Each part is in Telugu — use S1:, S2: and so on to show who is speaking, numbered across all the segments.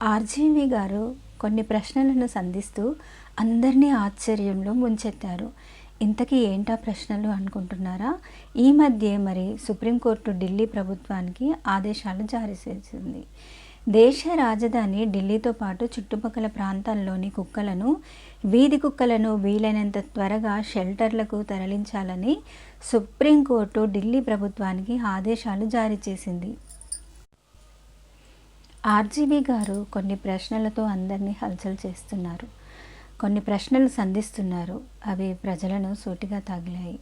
S1: ఆర్జీవి గారు కొన్ని ప్రశ్నలను సంధిస్తూ అందరినీ ఆశ్చర్యంలో ముంచెత్తారు. ఇంతకీ ఏంటా ప్రశ్నలు అనుకుంటున్నారా? ఈ మధ్య మరి సుప్రీంకోర్టు ఢిల్లీ ప్రభుత్వానికి ఆదేశాలు జారీ చేసింది. దేశ రాజధాని ఢిల్లీతో పాటు చుట్టుపక్కల ప్రాంతాల్లోని కుక్కలను వీధి కుక్కలను వీలైనంత త్వరగా షెల్టర్లకు తరలించాలని సుప్రీంకోర్టు ఢిల్లీ ప్రభుత్వానికి ఆదేశాలు జారీ చేసింది. ఆర్జీబీ గారు కొన్ని ప్రశ్నలతో అందరినీ హల్చల్ చేస్తున్నారు. కొన్ని ప్రశ్నలు సంధిస్తున్నారు. అవి ప్రజలను సూటిగా తగిలాయి.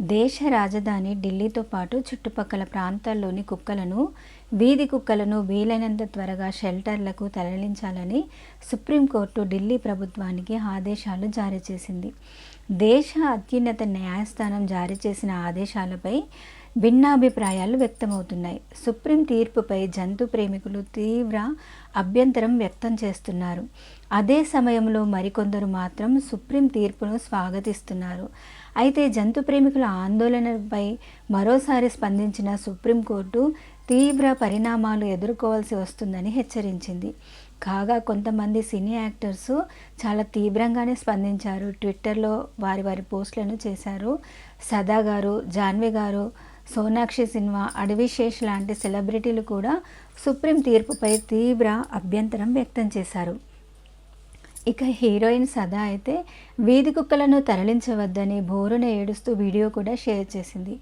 S1: దేశ రాజధాని ఢిల్లీతో పాటు చుట్టుపక్కల ప్రాంతాల్లోని కుక్కలను వీధి కుక్కలను వీలైనంత త్వరగా షెల్టర్లకు తరలించాలని సుప్రీంకోర్టు ఢిల్లీ ప్రభుత్వానికి ఆదేశాలు జారీ చేసింది. దేశ అత్యున్నత న్యాయస్థానం జారీ చేసిన ఆదేశాలపై భిన్నాభిప్రాయాలు వ్యక్తమవుతున్నాయి. సుప్రీం తీర్పుపై జంతు ప్రేమికులు తీవ్ర అభ్యంతరం వ్యక్తం చేస్తున్నారు. అదే సమయంలో మరికొందరు మాత్రం సుప్రీం తీర్పును స్వాగతిస్తున్నారు. అయితే జంతు ప్రేమికుల ఆందోళనపై మరోసారి స్పందించిన సుప్రీంకోర్టు తీవ్ర పరిణామాలు ఎదుర్కోవాల్సి వస్తుందని హెచ్చరించింది. కాగా కొంతమంది సినీ యాక్టర్స్ చాలా తీవ్రంగానే స్పందించారు. ట్విట్టర్లో వారి వారి పోస్టులను చేశారు సదా గారు జాన్వి గారు సోనాక్షి సినిమా అడవిశేష్ లాంటి సెలబ్రిటీలు కూడా సుప్రీం తీర్పుపై తీవ్ర అభ్యంతరం వ్యక్తం చేశారు. ఇక హీరోయిన్ సదా అయితే వీధి కుక్కలను తరలించవద్దని బోరున ఏడుస్తూ వీడియో కూడా షేర్ చేసింది.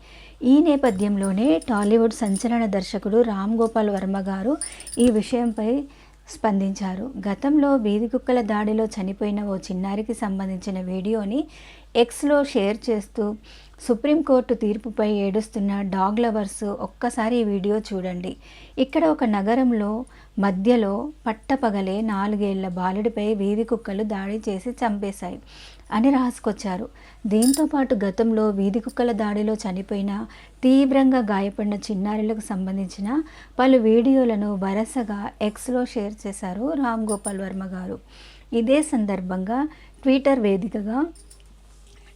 S1: ఈ నేపథ్యంలోనే టాలీవుడ్ సంచలన దర్శకుడు రామ్ గోపాల్ వర్మ గారు ఈ విషయంపై స్పందించారు. గతంలో వీధి కుక్కల దాడిలో చనిపోయిన ఓ చిన్నారికి సంబంధించిన వీడియోని ఎక్స్లో షేర్ చేస్తూ సుప్రీంకోర్టు తీర్పుపై ఏడుస్తున్న డాగ్ లవర్స్ ఒక్కసారి ఈ వీడియో చూడండి. ఇక్కడ ఒక నగరంలో మధ్యలో పట్టపగలే నాలుగేళ్ళ బాలుడిపై వీధి కుక్కలు దాడి చేసి చంపేశాయి. అని రాసుకొచ్చారు. దీంతోపాటు గతంలో వీధి కుక్కల దాడిలో చనిపోయిన తీవ్రంగా గాయపడిన చిన్నారులకు సంబంధించిన పలు వీడియోలను వరుసగా ఎక్స్లో షేర్ చేశారు రామ్ గోపాల్ వర్మ గారు. ఇదే సందర్భంగా ట్విట్టర్ వేదికగా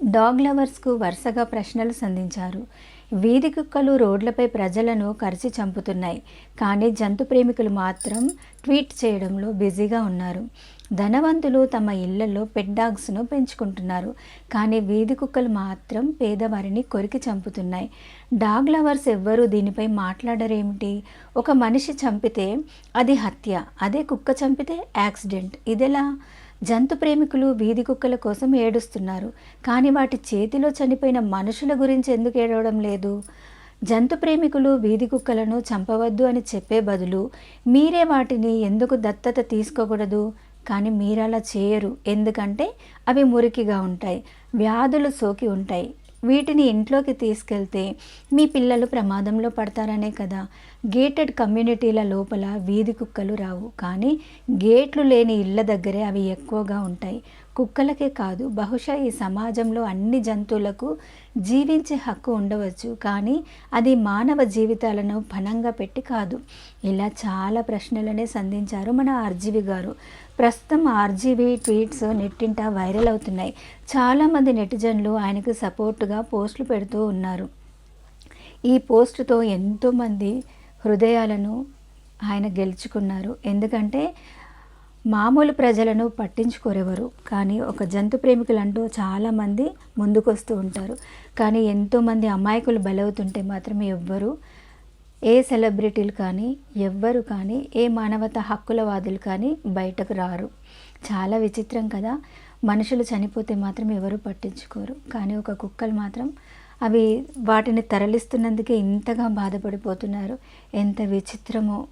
S1: డాగ్ లవర్స్కు వరుసగా ప్రశ్నలు సంధించారు. వీధి కుక్కలు రోడ్లపై ప్రజలను కరిచి చంపుతున్నాయి. కానీ జంతు ప్రేమికులు మాత్రం ట్వీట్ చేయడంలో బిజీగా ఉన్నారు. ధనవంతులు తమ ఇళ్ళలో పెట్ డాగ్స్ను పెంచుకుంటున్నారు. కానీ వీధి కుక్కలు మాత్రం పేదవారిని కొరికి చంపుతున్నాయి. డాగ్ లవర్స్ ఎవ్వరూ దీనిపై మాట్లాడరేమిటి? ఒక మనిషి చంపితే అది హత్య అదే కుక్క చంపితే యాక్సిడెంట్. ఇదెలా? జంతు ప్రేమికులు వీధి కుక్కల కోసం ఏడుస్తున్నారు. కానీ వాటి చేతిలో చనిపోయిన మనుషుల గురించి ఎందుకు ఏడవడం లేదు? జంతు ప్రేమికులు వీధి కుక్కలను చంపవద్దు అని చెప్పే బదులు మీరే వాటిని ఎందుకు దత్తత తీసుకోకూడదు? కానీ మీరు అలా చేయరు. ఎందుకంటే అవి మురికిగా ఉంటాయి. వ్యాధులు సోకి ఉంటాయి. వీటిని ఇంట్లోకి తీసుకెళ్తే మీ పిల్లలు ప్రమాదంలో పడతారనే కదా. గేటెడ్ కమ్యూనిటీల లోపల వీధి కుక్కలు రావు. కానీ గేట్లు లేని ఇళ్ళ దగ్గరే అవి ఎక్కువగా ఉంటాయి. కుక్కలకే కాదు బహుశా ఈ సమాజంలో అన్ని జంతువులకు జీవించే హక్కు ఉండవచ్చు. కానీ అది మానవ జీవితాలను పణంగా పెట్టి కాదు. ఇలా చాలా ప్రశ్నలనే సంధించారు మన ఆర్జీవి గారు. ప్రస్తుతం ఆర్జీవి ట్వీట్స్ నెట్టింట వైరల్ అవుతున్నాయి. చాలామంది నెటిజన్లు ఆయనకు సపోర్టుగా పోస్టులు పెడుతూ ఉన్నారు. ఈ పోస్టుతో ఎంతోమంది హృదయాలను ఆయన గెలుచుకున్నారు. ఎందుకంటే మామూలు ప్రజలను పట్టించుకోరెవరు. కానీ ఒక జంతు ప్రేమికులు అంటూ చాలామంది ముందుకొస్తూ ఉంటారు. కానీ ఎంతోమంది అమాయకులు బలవుతుంటే మాత్రం ఎవ్వరు ఏ సెలబ్రిటీలు కానీ ఎవ్వరు కానీ ఏ మానవత హక్కులవాదులు కానీ బయటకు రారు. చాలా విచిత్రం కదా. మనుషులు చనిపోతే మాత్రం ఎవరు పట్టించుకోరు. కానీ ఒక కుక్కలు మాత్రం అవి వాటిని తరలిస్తున్నందుకే ఇంతగా బాధపడిపోతున్నారు. ఎంత విచిత్రమో.